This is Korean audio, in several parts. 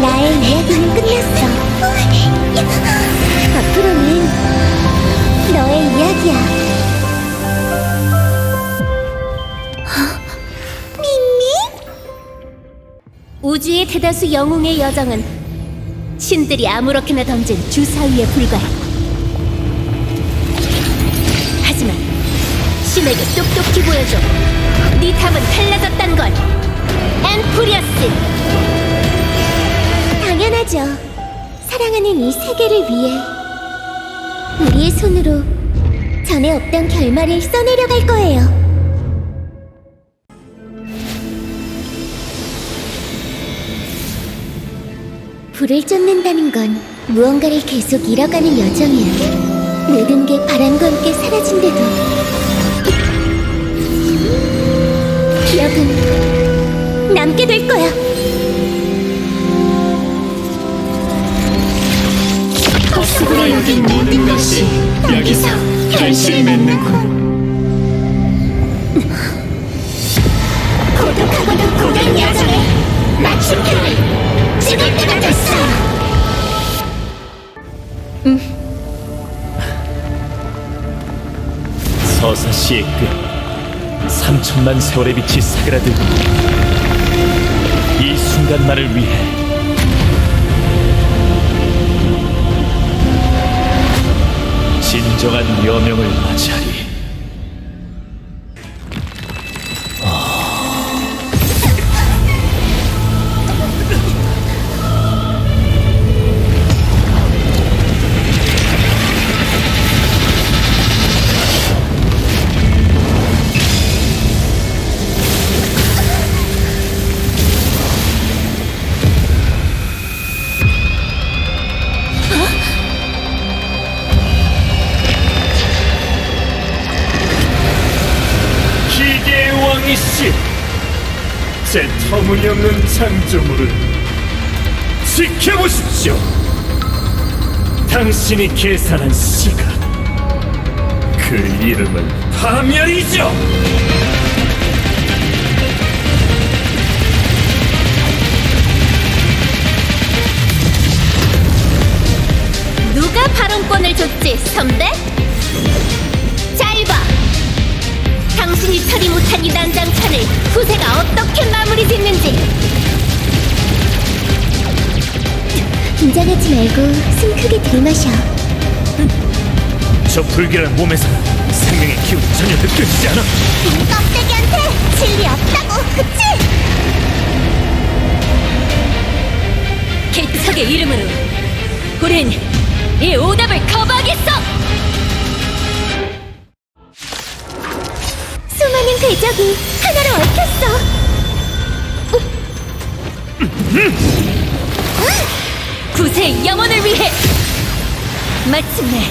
나의 이야기는 끝났어. 앞으로는 너의 이야기야. 밍밍? 우주의 대다수 영웅의 여정은 신들이 아무렇게나 던진 주사위에 불과해. 하지만 신에게 똑똑히 보여줘. 네 탑은 달라졌단 걸. 엠프리어스. 당연하죠. 사랑하는 이 세계를 위해 우리의 손으로 전에 없던 결말을 써내려갈 거예요. 불을 쫓는다는 건 무언가를 계속 잃어가는 여정이야. 모든 게 바람과 함께 사라진대도 기억은 남게 될 거야. 헛수고라 여긴 모든 것이 여기서 결실을 맺는군 고독하고도 고된 여정에 마침표를 찍을 때가 됐어. 서사시의 끝. 삼천만 세월의 빛이 사그라들고 이 순간만을 위해 진정한 여명을 맞이하리 이시 제 터무니없는 창조물을 지켜보십시오 당신이 계산한 시간 그 이름은 파멸이죠 누가 발언권을 줬지, 선배? 처리 못한 이 난장판을 후세가 어떻게 마무리 짓는지. 긴장하지 말고 숨 크게 들이마셔. 저 불길한 몸에서 생명의 기운이 전혀 느껴지지 않아 껍데기한테 진리 없다고, 그치? 궤적이 하나로 얽혔어! 구세의 영혼을 위해! 마침내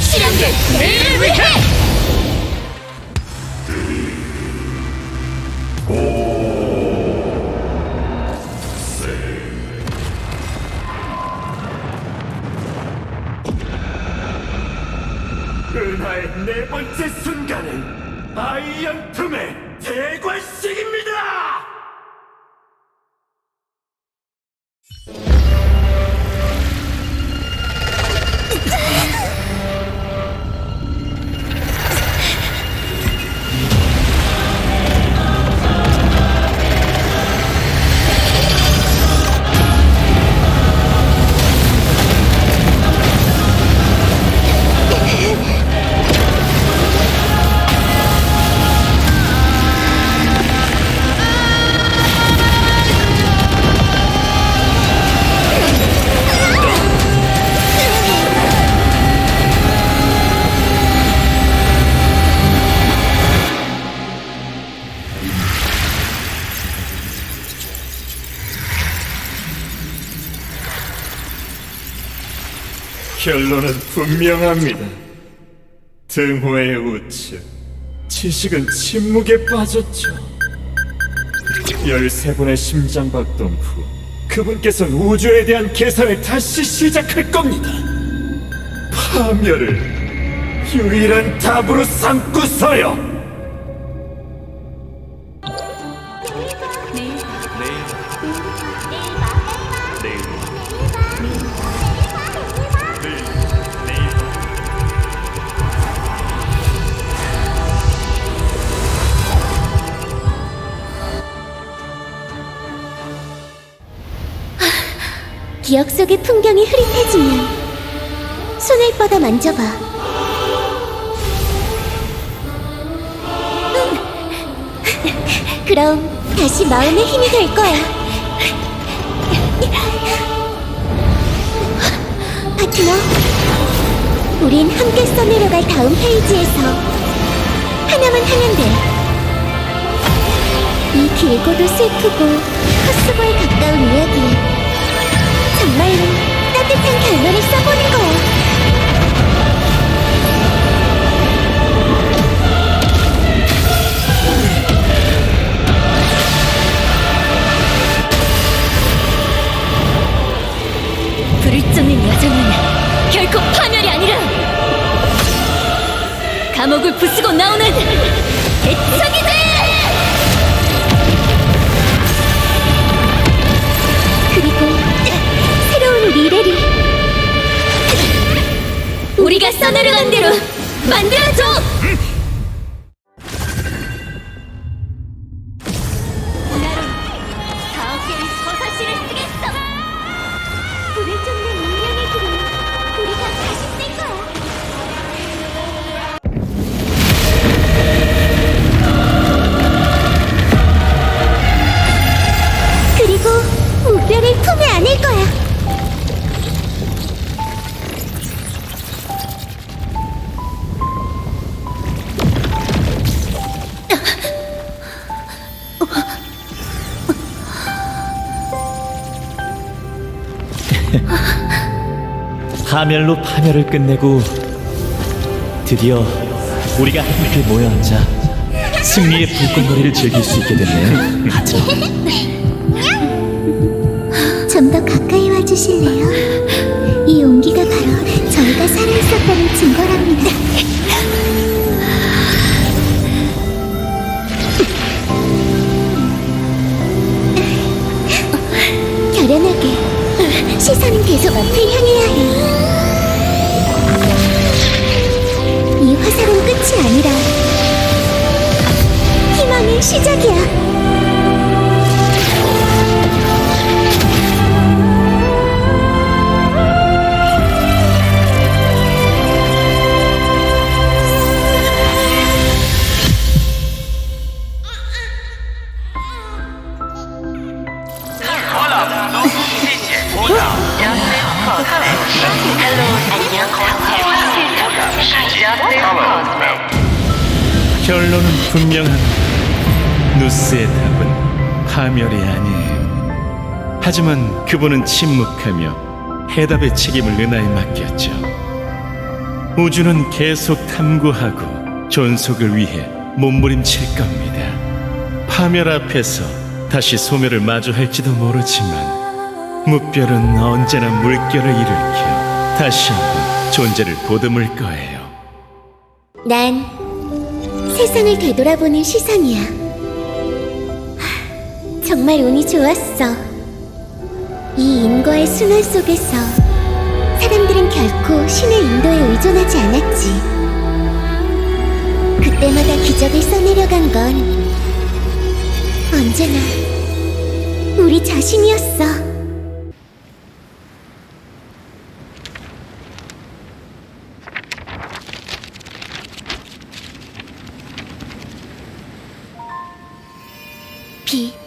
실현된 내일을 위해! 결론은 분명합니다. 등호의 우측, 지식은 침묵에 빠졌죠. 13분의 심장박동 후 그분께서는 우주에 대한 계산을 다시 시작할 겁니다. 파멸을 유일한 답으로 삼고서요. 기억 속의 풍경이 흐릿해지면 손을 뻗어 만져봐. 음. 그럼 다시 마음의 힘이 될 거야. 파트너, 우린 함께 써내려갈 다음 페이지에서 하나만 하면 돼. 이 길고도 슬프고 헛수고에 가까운 이야기에 정말로 따뜻한 결말을 써보는 거야. 불을 쫓는 여정은 결코 파멸이 아니라 감옥을 부수고 나오 파멸로 파멸을 끝내고 드디어 우리가 함께 모여 앉아 승리의 불꽃놀이를 즐길 수 있게 됐네요. 하지만 좀더 가까이 와 주실래요? 이 온기가 바로 파멸이 아니에요. 하지만 그분은 침묵하며 해답의 책임을 은하에 맡겼죠. 우주는 계속 탐구하고 존속을 위해 몸부림칠 겁니다. 파멸 앞에서 다시 소멸을 마주할지도 모르지만 무별은 언제나 물결을 일으켜 다시 한번 존재를 보듬을 거예요. 난 세상을 되돌아보는 시선이야. 하, 정말 운이 좋았어. 이 인과의 순환 속에서 사람들은 결코 신의 인도에 의존하지 않았지. 그때마다 기적을 써내려간 건 언제나 우리 자신이었어. 비,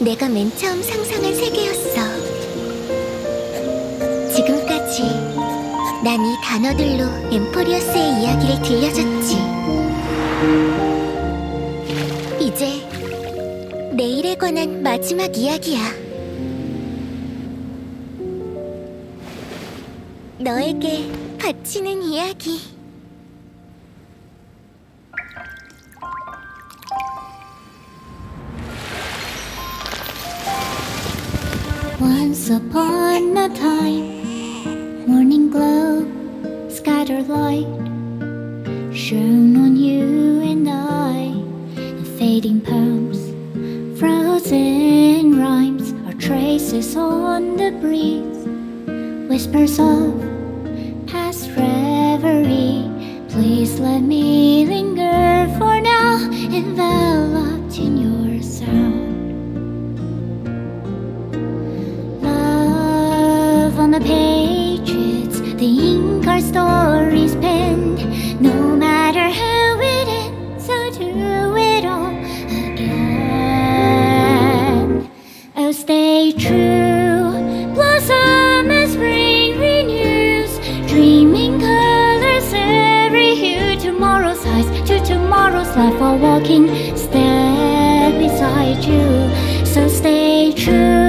내가 맨 처음 상상한 세계였어. 지금까지 난 이 단어들로 엠포리어스의 이야기를 들려줬지. 이제 내일에 관한 마지막 이야기야. 너에게 바치는 이야기. Once upon a time, morning glow, scattered light, shone on you and I, the fading palms, frozen rhymes, are traces on the breeze, whispers of life while walking step beside you. So stay true.